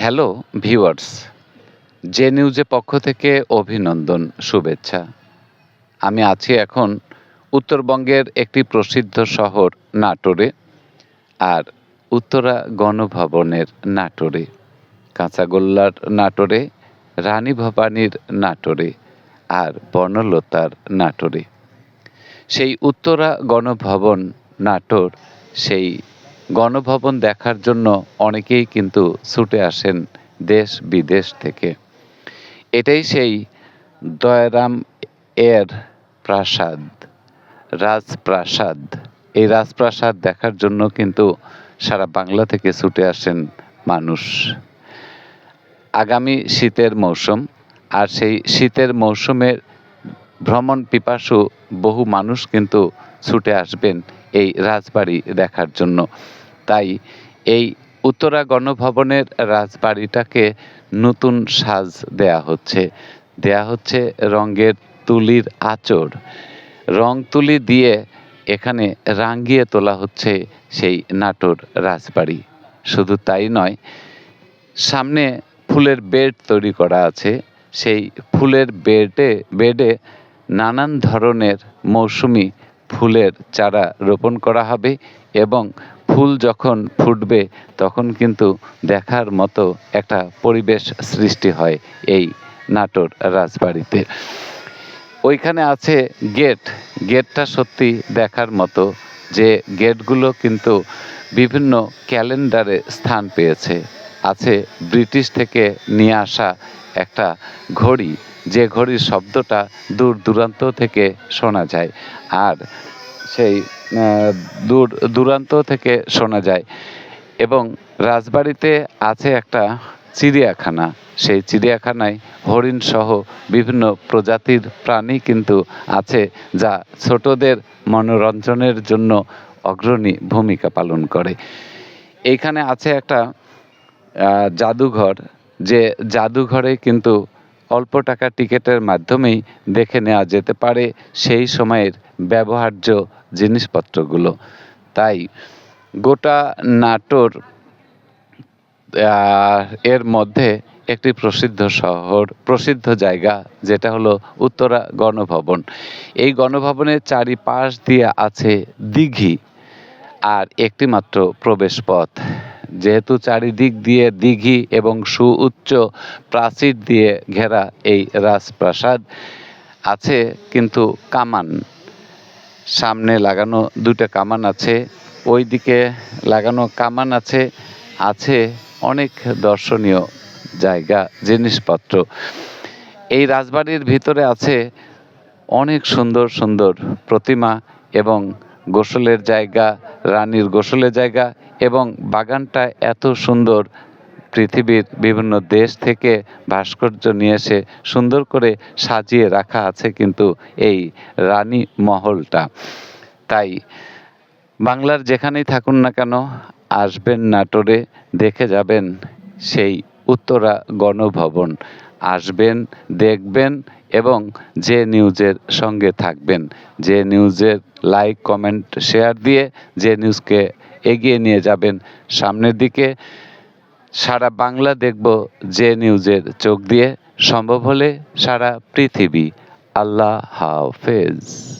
Hello viewers J নিউজে পক্ষ থেকে অভিনন্দন, শুভেচ্ছা। আমি আছি এখন উত্তরবঙ্গের একটি প্রসিদ্ধ শহর নাটোরে আর উত্তরা গণভবনের নাটোরে, কাঁচাগোল্লার নাটোরে, রানী ভবানীর নাটোরে আর বনলতার নাটোরে। সেই উত্তরা গণভবন নাটোর সেই গণভবন দেখার জন্য অনেকেই কিন্তু ছুটে আসেন দেশ বিদেশ থেকে। এটাই সেই দয়রাম এর প্রাসাদ, রাজপ্রাসাদ। এই রাজপ্রাসাদ দেখার জন্য কিন্তু সারা বাংলা থেকে ছুটে আসেন মানুষ। আগামী শীতের মৌসুম, আর সেই শীতের মৌসুমের ভ্রমণ পিপাসু বহু মানুষ কিন্তু ছুটে আসবেন এই রাজবাড়ি দেখার জন্য। তাই এই উত্তরা গণভবনের রাজবাড়িটাকে নতুন সাজ দেয়া হচ্ছে। দেয়া হচ্ছে রঙের তুলির আঁচড়। রং তুলি দিয়ে এখানে রাঙ্গিয়ে তোলা হচ্ছে সেই নাটোর রাজবাড়ি। শুধু তাই নয়, সামনে ফুলের বেড তৈরি করা আছে। সেই ফুলের বেডে বেডে নানান ধরনের মৌসুমি ফুলের চারা রোপণ করা হবে এবং ফুল যখন ফুটবে, তখন কিন্তু দেখার মতো একটা পরিবেশ সৃষ্টি হয় এই নাটোর রাজবাড়িতে। ওইখানে আছে গেট। গেটটা সত্যি দেখার মতো যে গেটগুলো কিন্তু বিভিন্ন ক্যালেন্ডারে স্থান পেয়েছে। আছে ব্রিটিশ থেকে নিয়ে আসা একটা ঘড়ি। যে ঘড়ির শব্দটা দূর দূরান্ত থেকে শোনা যায়। আর সেই দূর, দূরান্ত থেকে শোনা যায়। এবং রাজবাড়িতে আছে একটা চিড়িয়াখানা। সেই চিড়িয়াখানায় হরিণ সহ বিভিন্ন প্রজাতির প্রাণী কিন্তু আছে, যা ছোটদের মনোরঞ্জনের জন্য অগ্রণী ভূমিকা পালন করে। এইখানে আছে একটা জাদুঘর, যে জাদুঘরে কিন্তু অল্প টাকা টিকিটের মাধ্যমেই দেখে নেওয়া যেতে পারে সেই সময়ের ব্যবহার্য জিনিসপত্রগুলো। তাই গোটা নাটোর এর মধ্যে একটি প্রসিদ্ধ শহর, প্রসিদ্ধ জায়গা, যেটা হলো উত্তরা গণভবন। এই গণভবনের চারিপাশ দিয়ে আছে দিঘি আর একটি মাত্র প্রবেশ পথ যেহেতু চারিদিক দিয়ে দিঘি এবং সুউচ্চ প্রাচীর দিয়ে ঘেরা এই রাজপ্রাসাদ আছে কিন্তু কামান। সামনে লাগানো দুটো কামান আছে ওই দিকে লাগানো কামান আছে আছে অনেক দর্শনীয় জায়গা, জিনিসপত্র। এই রাজবাড়ির ভিতরে আছে অনেক সুন্দর সুন্দর প্রতিমা এবং গোসলের জায়গা, রানীর গোসলের জায়গা এবং বাগানটা এত সুন্দর। পৃথিবীর বিভিন্ন দেশ থেকে ভাস্কর্য নিয়ে এসে সুন্দর করে সাজিয়ে রাখা আছে কিন্তু এই রানী মহলটা। তাই বাংলার যেখানেই থাকুন না কেন, আসবেন নাটোরে, দেখে যাবেন সেই উত্তরা গণভবন। আসবেন, দেখবেন এবং যে নিউজের সঙ্গে থাকবেন। যে নিউজের লাইক, কমেন্ট, শেয়ার দিয়ে যে নিউজকে এগিয়ে নিয়ে যাবেন। সামনের দিকে সারা বাংলা দেখব যে নিউজের চোখ দিয়ে। সম্ভব হলে সারা পৃথিবী। আল্লাহ হাফেজ।